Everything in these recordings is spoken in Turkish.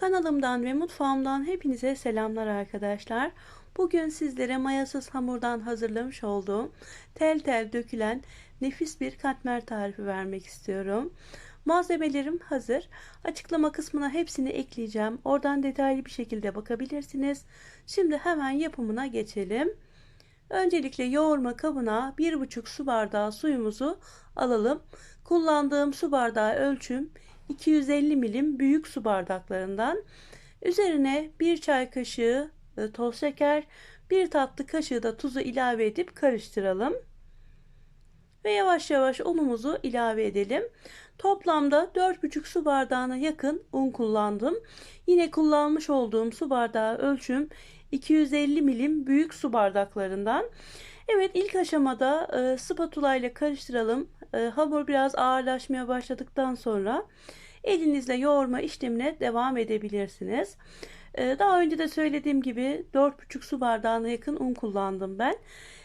Kanalımdan ve mutfağımdan hepinize selamlar arkadaşlar. Bugün sizlere mayasız hamurdan hazırlamış olduğum tel tel dökülen nefis bir katmer tarifi vermek istiyorum. Malzemelerim hazır. Açıklama kısmına hepsini ekleyeceğim. Oradan detaylı bir şekilde bakabilirsiniz. Şimdi hemen yapımına geçelim. Öncelikle yoğurma kabına 1,5 su bardağı suyumuzu alalım. Kullandığım su bardağı ölçüm 250 milim büyük su bardaklarından. Üzerine 1 çay kaşığı e, toz şeker, 1 tatlı kaşığı da tuzu ilave edip karıştıralım. Ve yavaş yavaş unumuzu ilave edelim. Toplamda 4,5 su bardağına yakın un kullandım. Yine kullanmış olduğum su bardağı ölçüm 250 milim büyük su bardaklarından. Evet ilk aşamada e, spatula ile karıştıralım. E, hamur biraz ağırlaşmaya başladıktan sonra elinizle yoğurma işlemine devam edebilirsiniz. E, daha önce de söylediğim gibi 4,5 su bardağına yakın un kullandım ben.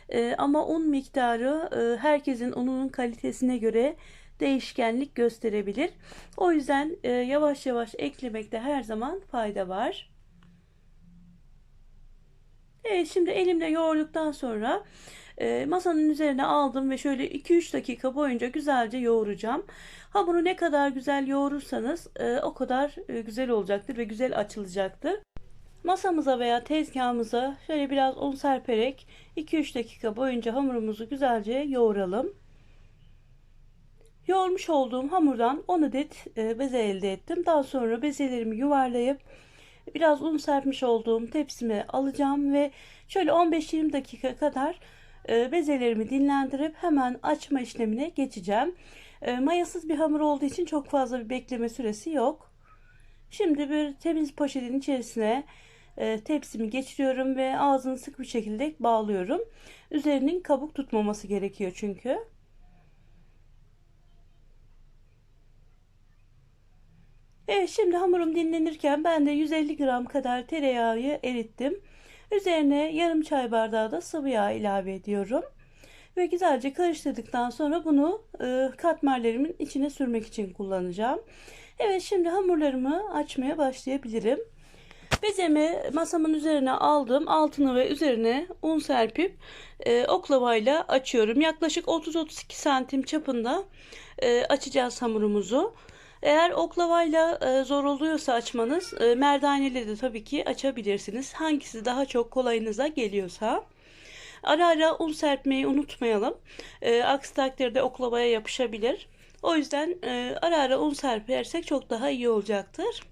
E, ama un miktarı herkesin ununun kalitesine göre değişkenlik gösterebilir. O yüzden yavaş yavaş eklemekte her zaman fayda var. Evet şimdi elimle yoğurduktan sonra e, masanın üzerine aldım ve şöyle 2-3 dakika boyunca güzelce yoğuracağım. Hamuru ne kadar güzel yoğurursanız e, o kadar e, güzel olacaktır ve güzel açılacaktır. Masamıza veya tezgahımıza şöyle biraz un serperek 2-3 dakika boyunca hamurumuzu güzelce yoğuralım. Yoğurmuş olduğum hamurdan 10 adet e, beze elde ettim. Daha sonra bezelerimi yuvarlayıp biraz un serpmiş olduğum tepsime alacağım ve şöyle 15-20 dakika kadar e, bezelerimi dinlendirip hemen açma işlemine geçeceğim. E, mayasız bir hamur olduğu için çok fazla bir bekleme süresi yok. Şimdi bir temiz poşetin içerisine e, tepsimi geçiriyorum ve ağzını sık bir şekilde bağlıyorum. Üzerinin kabuk tutmaması gerekiyor çünkü. Evet şimdi hamurum dinlenirken ben de 150 gram kadar tereyağı erittim. Üzerine yarım çay bardağı da sıvı yağ ilave ediyorum. Ve güzelce karıştırdıktan sonra bunu e, katmerlerimin içine sürmek için kullanacağım. Evet şimdi hamurlarımı açmaya başlayabilirim. Bezemi masamın üzerine aldım. Altını ve üzerine un serpip e, oklavayla açıyorum. Yaklaşık 30-32 santim çapında e, açacağız hamurumuzu. Eğer oklavayla e, zor oluyorsa açmanız e, merdaneyle de tabii ki açabilirsiniz. Hangisi daha çok kolayınıza geliyorsa. Ara ara un serpmeyi unutmayalım. E, aksi takdirde oklavaya yapışabilir. O yüzden e, ara ara un serpersek çok daha iyi olacaktır.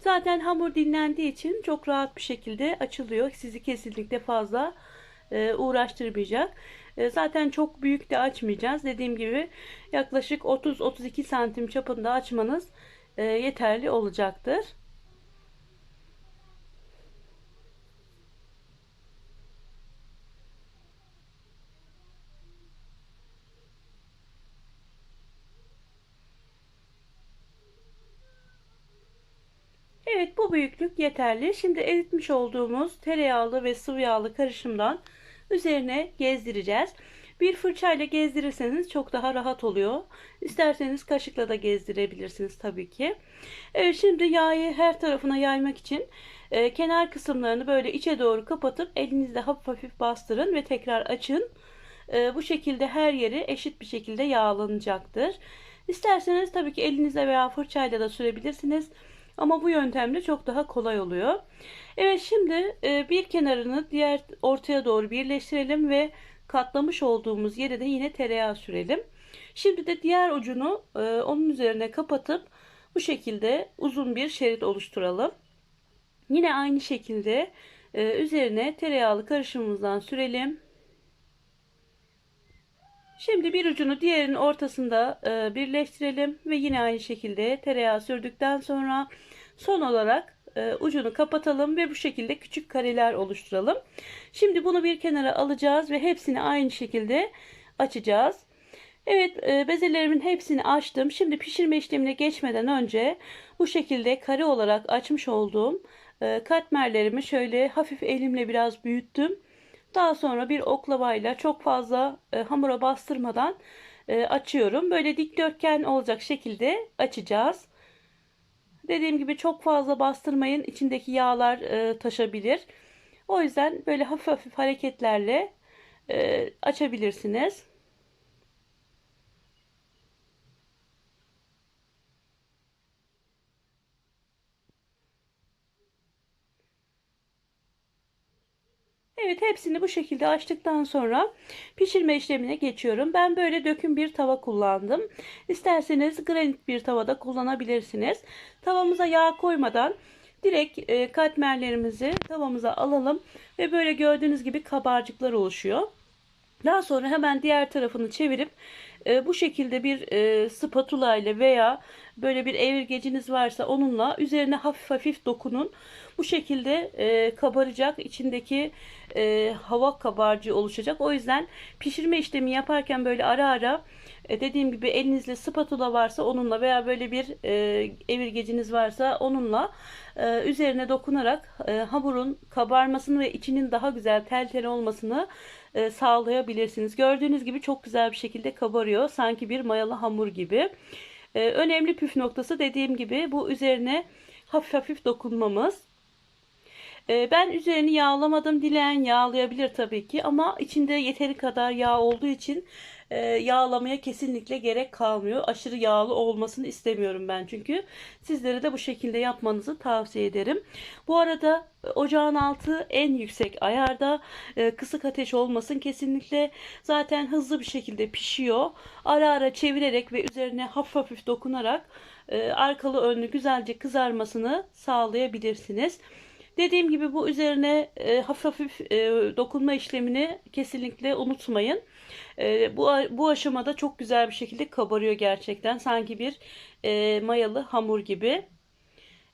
Zaten hamur dinlendiği için çok rahat bir şekilde açılıyor. Sizi kesinlikle fazla e, uğraştırmayacak. E, zaten çok büyük de açmayacağız. Dediğim gibi yaklaşık 30-32 santim çapında açmanız e, yeterli olacaktır. Evet bu büyüklük yeterli. Şimdi eritmiş olduğumuz tereyağlı ve sıvı yağlı karışımdan üzerine gezdireceğiz. Bir fırçayla gezdirirseniz çok daha rahat oluyor. İsterseniz kaşıkla da gezdirebilirsiniz tabii ki. Evet şimdi yağı her tarafına yaymak için e, kenar kısımlarını böyle içe doğru kapatıp elinizle hafif hafif bastırın ve tekrar açın. E, bu şekilde her yeri eşit bir şekilde yağlanacaktır. İsterseniz tabii ki elinizle veya fırçayla da sürebilirsiniz. Ama bu yöntemle çok daha kolay oluyor. Evet şimdi e, bir kenarını diğer ortaya doğru birleştirelim ve katlamış olduğumuz yere de yine tereyağı sürelim. Şimdi de diğer ucunu e, onun üzerine kapatıp bu şekilde uzun bir şerit oluşturalım. Yine aynı şekilde e, üzerine tereyağlı karışımımızdan sürelim. Şimdi bir ucunu diğerinin ortasında e, birleştirelim ve yine aynı şekilde tereyağı sürdükten sonra son olarak e, ucunu kapatalım ve bu şekilde küçük kareler oluşturalım. Şimdi bunu bir kenara alacağız ve hepsini aynı şekilde açacağız. Evet e, bezelerimin hepsini açtım. Şimdi pişirme işlemine geçmeden önce bu şekilde kare olarak açmış olduğum katmerlerimi şöyle hafif elimle biraz büyüttüm. Daha sonra bir oklavayla çok fazla e, hamura bastırmadan e, açıyorum. Böyle dikdörtgen olacak şekilde açacağız. Dediğim gibi çok fazla bastırmayın. içindeki yağlar e, taşabilir. O yüzden böyle hafif hafif hareketlerle e, açabilirsiniz. Evet hepsini bu şekilde açtıktan sonra pişirme işlemine geçiyorum. Ben böyle döküm bir tava kullandım. İsterseniz granit bir tavada kullanabilirsiniz. Tavamıza yağ koymadan direkt e, katmerlerimizi tavamıza alalım ve böyle gördüğünüz gibi kabarcıklar oluşuyor. Daha sonra hemen diğer tarafını çevirip e, bu şekilde bir e, spatula ile veya böyle bir evirgeciniz varsa onunla üzerine hafif hafif dokunun. Bu şekilde e, kabaracak. içindeki e, hava kabarcığı oluşacak. O yüzden pişirme işlemi yaparken böyle ara ara e, dediğim gibi elinizle spatula varsa onunla veya böyle bir e, evirgeciniz varsa onunla e, üzerine dokunarak e, hamurun kabarmasını ve içinin daha güzel tel tel olmasını e, sağlayabilirsiniz. Gördüğünüz gibi çok güzel bir şekilde kabarıyor. Sanki bir mayalı hamur gibi. Önemli püf noktası dediğim gibi bu üzerine hafif hafif dokunmamız. E, ben üzerini yağlamadım. Dileyen yağlayabilir tabii ki ama içinde yeteri kadar yağ olduğu için e, yağlamaya kesinlikle gerek kalmıyor. Aşırı yağlı olmasını istemiyorum ben çünkü. Sizlere de bu şekilde yapmanızı tavsiye ederim. Bu arada e, ocağın altı en yüksek ayarda. E, kısık ateş olmasın kesinlikle. Zaten hızlı bir şekilde pişiyor. Ara ara çevirerek ve üzerine hafif hafif dokunarak arkalı önlü güzelce kızarmasını sağlayabilirsiniz. Dediğim gibi bu üzerine e, hafif hafif e, dokunma işlemini kesinlikle unutmayın. E, bu, bu aşamada çok güzel bir şekilde kabarıyor gerçekten. Sanki bir e, mayalı hamur gibi.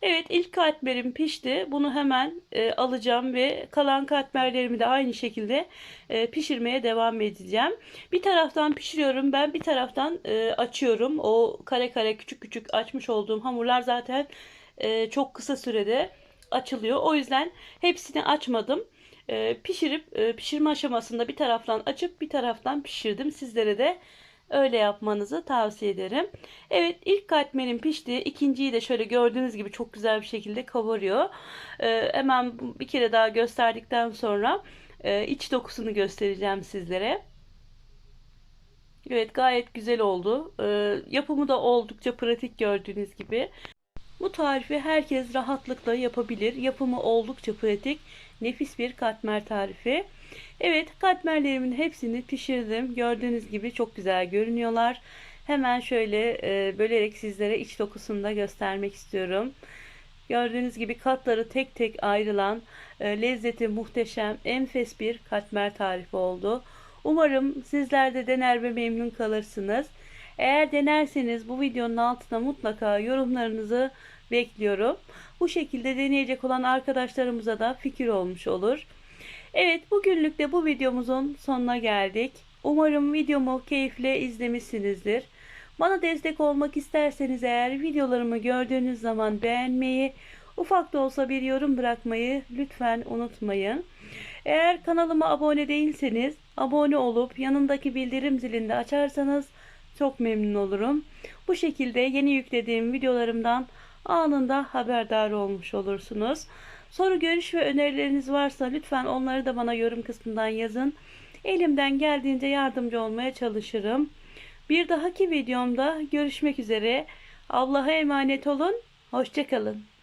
Evet ilk katmerim pişti. Bunu hemen e, alacağım ve kalan katmerlerimi de aynı şekilde e, pişirmeye devam edeceğim. Bir taraftan pişiriyorum ben bir taraftan e, açıyorum. O kare kare küçük küçük açmış olduğum hamurlar zaten e, çok kısa sürede açılıyor. O yüzden hepsini açmadım. E, pişirip e, pişirme aşamasında bir taraftan açıp bir taraftan pişirdim. Sizlere de öyle yapmanızı tavsiye ederim. Evet ilk katmerim pişti. İkinciyi de şöyle gördüğünüz gibi çok güzel bir şekilde kabarıyor. E, hemen bir kere daha gösterdikten sonra e, iç dokusunu göstereceğim sizlere. Evet gayet güzel oldu. E, yapımı da oldukça pratik gördüğünüz gibi. Bu tarifi herkes rahatlıkla yapabilir. Yapımı oldukça pratik. Nefis bir katmer tarifi. Evet katmerlerimin hepsini pişirdim. Gördüğünüz gibi çok güzel görünüyorlar. Hemen şöyle e, bölerek sizlere iç dokusunu da göstermek istiyorum. Gördüğünüz gibi katları tek tek ayrılan e, lezzeti muhteşem enfes bir katmer tarifi oldu. Umarım sizler de dener ve memnun kalırsınız. Eğer denerseniz bu videonun altına mutlaka yorumlarınızı bekliyorum. Bu şekilde deneyecek olan arkadaşlarımıza da fikir olmuş olur. Evet bugünlük de bu videomuzun sonuna geldik. Umarım videomu keyifle izlemişsinizdir. Bana destek olmak isterseniz eğer videolarımı gördüğünüz zaman beğenmeyi, ufak da olsa bir yorum bırakmayı lütfen unutmayın. Eğer kanalıma abone değilseniz abone olup yanındaki bildirim zilini de açarsanız çok memnun olurum. Bu şekilde yeni yüklediğim videolarımdan anında haberdar olmuş olursunuz. Soru, görüş ve önerileriniz varsa lütfen onları da bana yorum kısmından yazın. Elimden geldiğince yardımcı olmaya çalışırım. Bir dahaki videomda görüşmek üzere. Allah'a emanet olun. Hoşçakalın.